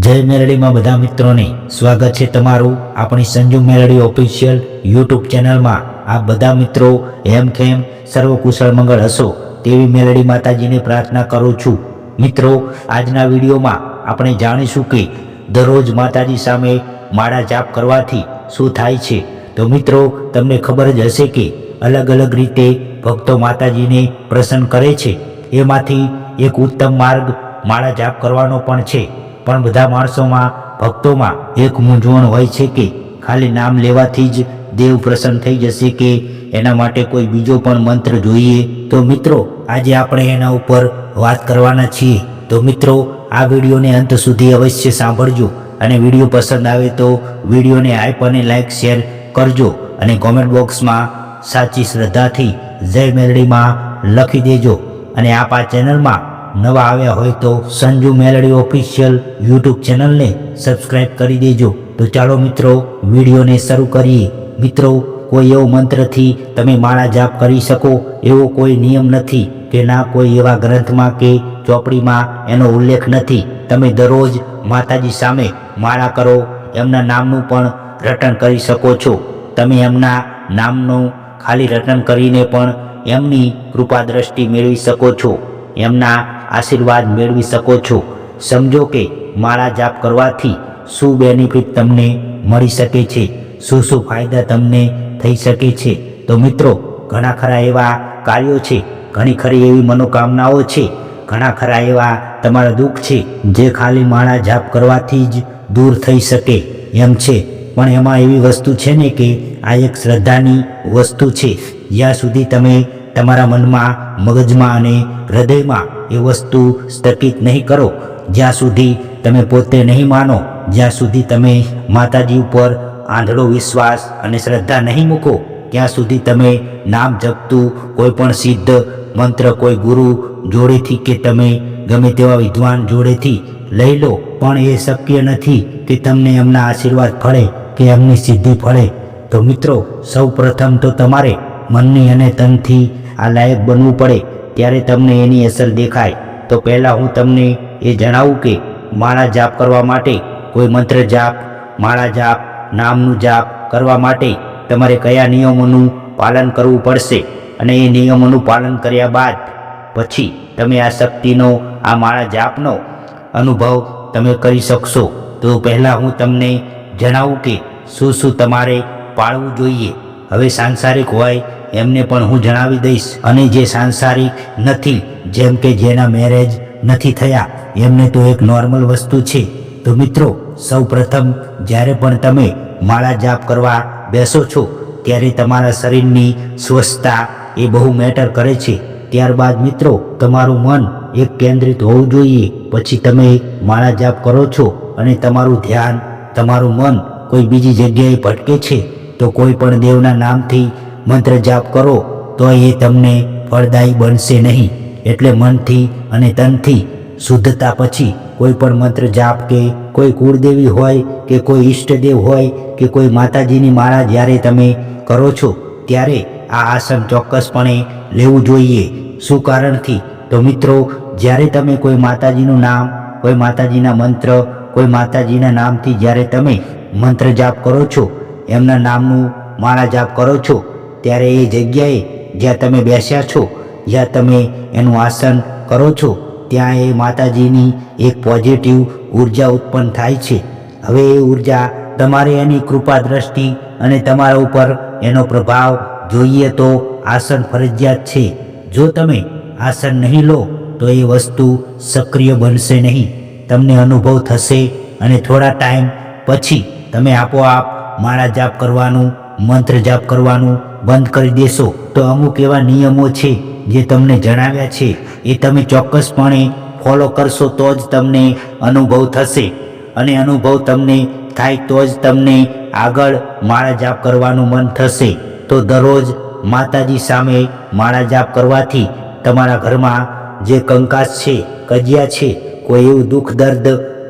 જય મેલડીમાં બધા મિત્રોને સ્વાગત છે તમારું આપણી સંજુ મેલડી ઓફિશિયલ યુટ્યુબ ચેનલમાં. આ બધા મિત્રો હેમ ખેમ સર્વ કુશળ મંગળ હશો તેવી મેલડી માતાજીને પ્રાર્થના કરું છું. મિત્રો, આજના વિડીયોમાં આપણે જાણીશું કે દરરોજ માતાજી સામે માળા જાપ કરવાથી શું થાય છે. તો મિત્રો, તમને ખબર જ હશે કે અલગ અલગ રીતે ભક્તો માતાજીને પ્રસન્ન કરે છે. એમાંથી એક ઉત્તમ માર્ગ માળા જાપ કરવાનો પણ છે. પણ બધા માણસોમાં, ભક્તોમાં એક મૂંઝવણ હોય છે કે ખાલી નામ લેવાથી જ દેવ પ્રસન્ન થઈ જશે કે એના માટે કોઈ બીજો પણ મંત્ર જોઈએ? તો મિત્રો, આજે આપણે એના ઉપર વાત કરવાના છીએ. તો મિત્રો, આ વિડીયોને અંત સુધી અવશ્ય સાંભળજો અને વીડિયો પસંદ આવે તો વિડીયોને આઈપ અને લાઈક, શેર કરજો અને કોમેન્ટ બોક્સમાં સાચી શ્રદ્ધાથી જય મેલડીમાં લખી દેજો અને આપ આ ચેનલમાં નવા આવ્યા હોય તો સંજુ મેલડી ઓફિશિયલ યુટ્યુબ ચેનલને સબસ્ક્રાઇબ કરી દેજો. તો ચાલો મિત્રો, વિડીયોને શરૂ કરીએ. મિત્રો, કોઈ એવો મંત્રથી તમે માળા જાપ કરી શકો, એવો કોઈ નિયમ નથી કે ના કોઈ એવા ગ્રંથમાં કે ચોપડીમાં એનો ઉલ્લેખ નથી. તમે દરરોજ માતાજી સામે માળા કરો, એમના નામનું પણ રટન કરી શકો છો. તમે એમના નામનું ખાલી રટન કરીને પણ એમની કૃપા દ્રષ્ટિ મેળવી શકો છો. એમના આશીર્વાદ મેળવી શકો છો. સમજો કે માળા જાપ કરવાથી શું બેનિફિટ તમને મળી શકે છે? શું શું ફાયદા તમને થઈ શકે છે? તો મિત્રો, ઘણા ખરા એવા કાર્યો છે, ઘણી ખરી એવી મનોકામનાઓ છે, ઘણા ખરા એવા તમારા દુઃખ છે, જે ખાલી માળા જાપ કરવાથી જ દૂર થઈ શકે. એમ છે. પણ એમાં એવી વસ્તુ છે ને કે આ એક શ્રદ્ધાની વસ્તુ છે. જ્યાં સુધી તમે તમારા મનમાં, મગજમાં અને હૃદયમાં એ વસ્તુ સ્થગિત નહીં કરો. જ્યાં સુધી તમે પોતે નહીં માનો, જ્યાં સુધી તમે માતાજી ઉપર આંધળો વિશ્વાસ અને શ્રદ્ધા નહીં મૂકો, ત્યાં સુધી તમે નામ જપતું કોઈ પણ સિદ્ધ મંત્ર, કોઈ ગુરુ જોડેથી કે તમે ગમે તેવા વિદ્વાન જોડેથી લઈ લો. પણ એ શક્ય નથી કે તમને એમના આશીર્વાદ ફળે, કે એમની સિદ્ધિ ફળે. તો મિત્રો સૌ પ્રથમ તો તમારે મનની અને તનથી આ લાયક બનવું પડે. ત્યારે તમને એની અસર દેખાય. તો પહેલાં હું તમને એ જણાવું કે માળા જાપ કરવા માટે કોઈ મંત્ર જાપ, માળા જાપ, નામનું જાપ કરવા માટે તમારે કયા નિયમોનું પાલન કરવું પડશે અને એ નિયમોનું પાલન કર્યા બાદ પછી તમે આ શક્તિનો, આ માળા જાપનો અનુભવ તમે કરી શકશો. તો પહેલાં હું તમને જણાવું કે શું શું તમારે પાળવું જોઈએ. હવે સાંસારિક હોય એમને પણ હું જણાવી દઈશ. અને જે સાંસારિક નથી, જેમ કે જેના મેરેજ નથી થયા, એમને તો એક નોર્મલ વસ્તુ છે. તો મિત્રો સૌ પ્રથમ જ્યારે પણ તમે માળા જાપ કરવા બેસો છો, ત્યારે તમારા શરીરની સ્વસ્થતા એ બહુ મેટર કરે છે. ત્યારબાદ મિત્રો, તમારું મન એક કેન્દ્રિત હોવું જોઈએ. પછી તમે માળા જાપ કરો છો અને તમારું ધ્યાન, તમારું મન કોઈ બીજી જગ્યાએ ભટકે છે, તો કોઈ પણ દેવના નામથી મંત્ર જાપ કરો તો એ તમને ફળદાયી બનશે નહીં. એટલે મનથી અને તનથી શુદ્ધતા પછી કોઈ પણ મંત્ર જાપ કે કોઈ કુળદેવી હોય કે કોઈ ઈષ્ટદેવ હોય કે કોઈ માતાજીની માળા જ્યારે તમે કરો છો, ત્યારે આ આસન ચોક્કસપણે લેવું જોઈએ. શું કારણથી? તો મિત્રો, જ્યારે તમે કોઈ માતાજીનું નામ, કોઈ માતાજીના મંત્ર, કોઈ માતાજીના નામથી જ્યારે તમે મંત્ર જાપ કરો છો, એમના નામનું માળા જાપ કરો છો ત્યારે એ જગ્યાએ જ્યાં તમે બેસ્યા છો, જ્યાં તમે એનું આસન કરો છો, ત્યાં એ માતાજીની એક પોઝિટિવ ઊર્જા ઉત્પન્ન થાય છે. હવે એ ઊર્જા તમારે એની કૃપા દ્રષ્ટિ અને તમારા ઉપર એનો પ્રભાવ જોઈએ તો આસન ફરજિયાત છે. જો તમે આસન નહીં લો, તો એ વસ્તુ સક્રિય બનશે નહીં. તમને અનુભવ થશે અને થોડા ટાઈમ પછી તમે આપોઆપ માળા જાપ કરવાનું મંત્ર જાપ કરવાનું બંધ કરી દેશો. તો અમુક એવા નિયમો છે જે તમને જણાવ્યા છે. એ તમે ચોક્કસપણે ફોલો કરશો તો જ તમને અનુભવ થશે. અને અનુભવ તમને થાય તો જ તમને આગળ માળા જાપ કરવાનું મન થશે. તો દરરોજ માતાજી સામે માળા જાપ કરવાથી તમારા ઘરમાં જે કંકાસ છે, કજિયા છે, કોઈ એવું દુઃખ દર્દ,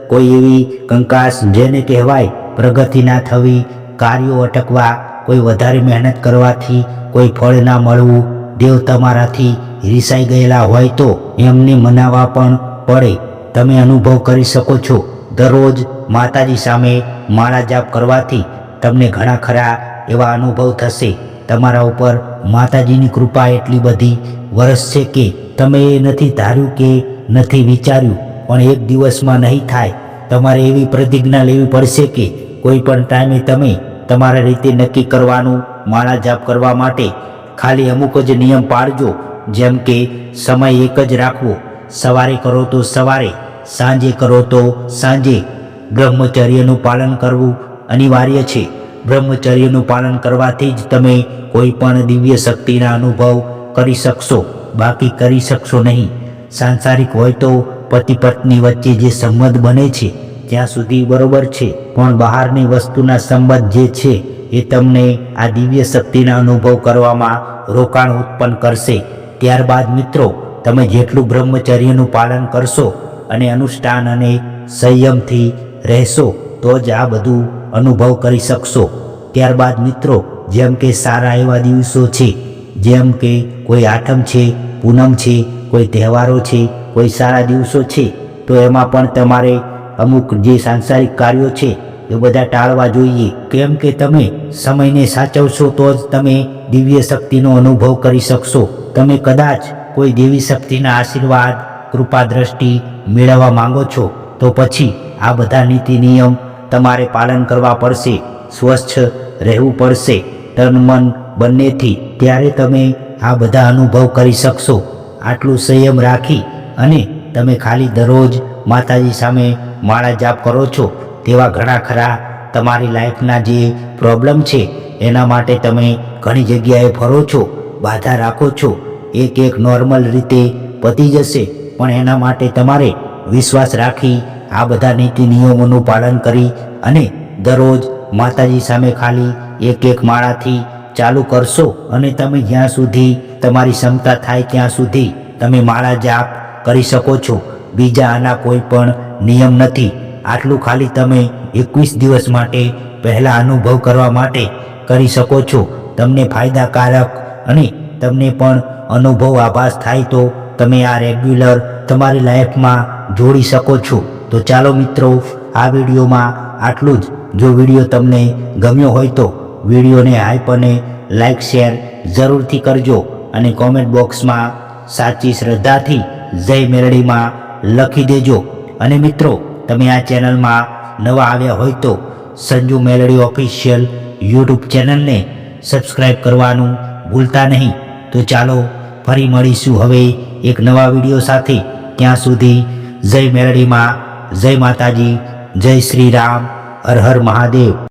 કોઈ એવી કંકાસ જેને કહેવાય પ્રગતિ ના થવી, કાર્યો અટકવા કોઈ વધારે મહેનત કરવાથી, કોઈ ફળ ના મળવું, દેવ તમારાથી રિસાઈ ગયેલા હોય તો એમને મનાવવા પણ પડે. તમે અનુભવ કરી શકો છો, દરરોજ માતાજી સામે માળા જાપ કરવાથી તમને ઘણા ખરા એવા અનુભવ થશે. તમારા ઉપર માતાજીની કૃપા એટલી બધી વરસશે કે તમે એ નથી ધાર્યું કે નથી વિચાર્યું, પણ એક દિવસમાં નહીં થાય. તમારે એવી પ્રતિજ્ઞા લેવી પડશે કે કોઈ પણ ટાઈમે તમે તમારા રીતે નક્કી કરવાનું માળા જાપ કરવા માટે ખાલી અમુક જ નિયમ પાળજો. જેમ કે, સમય એક જ રાખવો. સવારે કરો તો સવારે, સાંજે કરો તો સાંજે. બ્રહ્મચર્યનું પાલન કરવું અનિવાર્ય છે. બ્રહ્મચર્યનું પાલન કરવાથી જ તમે કોઈ પણ દિવ્ય શક્તિના અનુભવ કરી શકશો, બાકી કરી શકશો નહીં. સાંસારિક હોય તો પતિ પત્ની વચ્ચે જે સંબંધ બને છે ત્યાં સુધી બરોબર છે, પણ બહારની વસ્તુના સંબંધ જે છે એ તમને આ દિવ્ય શક્તિના અનુભવ કરવામાં રોકાણ ઉત્પન્ન કરશે. ત્યારબાદ મિત્રો, તમે જેટલું બ્રહ્મચર્યનું પાલન કરશો અને અનુષ્ઠાન અને સંયમથી રહેશો, તો જ આ બધું અનુભવ કરી શકશો. ત્યારબાદ મિત્રો, જેમ કે સારા એવા દિવસો છે, જેમ કે કોઈ આઠમ છે, પૂનમ છે, કોઈ તહેવારો છે, કોઈ સારા દિવસો છે, તો એમાં પણ તમારે અમુક જે સાંસારિક કાર્યો છે, એ બધા ટાળવા જોઈએ. કેમ કે તમે સમયને સાચવશો તો જ તમે દિવ્ય શક્તિનો અનુભવ કરી શકશો. તમે કદાચ કોઈ દેવી શક્તિના આશીર્વાદ, કૃપા દ્રષ્ટિ મેળવવા માંગો છો, તો પછી આ બધા નીતિ નિયમ તમારે પાલન કરવા પડશે. સ્વચ્છ રહેવું પડશે. તન મન બંનેથી ત્યારે તમે આ બધા અનુભવ કરી શકશો. આટલું સંયમ રાખી અને તમે ખાલી દરરોજ માતાજી સામે માળા જાપ કરો છો, તેવા ઘણા ખરા તમારી લાઈફના જે પ્રોબ્લેમ છે, એના માટે તમે ઘણી જગ્યાએ ફરો છો, બાધા રાખો છો. એક એક નોર્મલ રીતે પતી જશે, પણ એના માટે તમારે વિશ્વાસ રાખી આ બધા નીતિ નિયમોનું પાલન કરી અને દરરોજ માતાજી સામે ખાલી એક એક માળાથી ચાલુ કરશો અને તમે જ્યાં સુધી તમારી ક્ષમતા થાય ત્યાં સુધી તમે માળા જાપ કરી શકો છો. બીજા આના કોઈ પણ નિયમ નથી. આટલું ખાલી તમે એકવીસ દિવસ માટે પહેલાં અનુભવ કરવા માટે કરી શકો છો. તમને ફાયદાકારક અને તમને પણ અનુભવ આભાસ થાય તો તમે આ રેગ્યુલર તમારી લાઈફમાં જોડી શકો છો. તો ચાલો મિત્રો, આ વિડીયોમાં આટલું જ. જો વીડિયો તમને ગમ્યો હોય તો વિડીયોને હાઈપ અને લાઈક શેર જરૂરથી કરજો અને કોમેન્ટ બોક્સમાં સાચી શ્રદ્ધાથી જય મેરડીમાં લખી દેજો. અને મિત્રો, તમે આ ચેનલમાં નવા આવ્યા હોય તો સંજુ મેલડી ઓફિશિયલ યુટ્યુબ ચેનલને સબસ્ક્રાઈબ કરવાનું ભૂલતા નહીં. તો ચાલો ફરી મળીશું હવે એક નવા વીડિયો સાથે. ત્યાં સુધી જય મેલડીમાં, જય માતાજી, જય શ્રી રામ, હર હર મહાદેવ.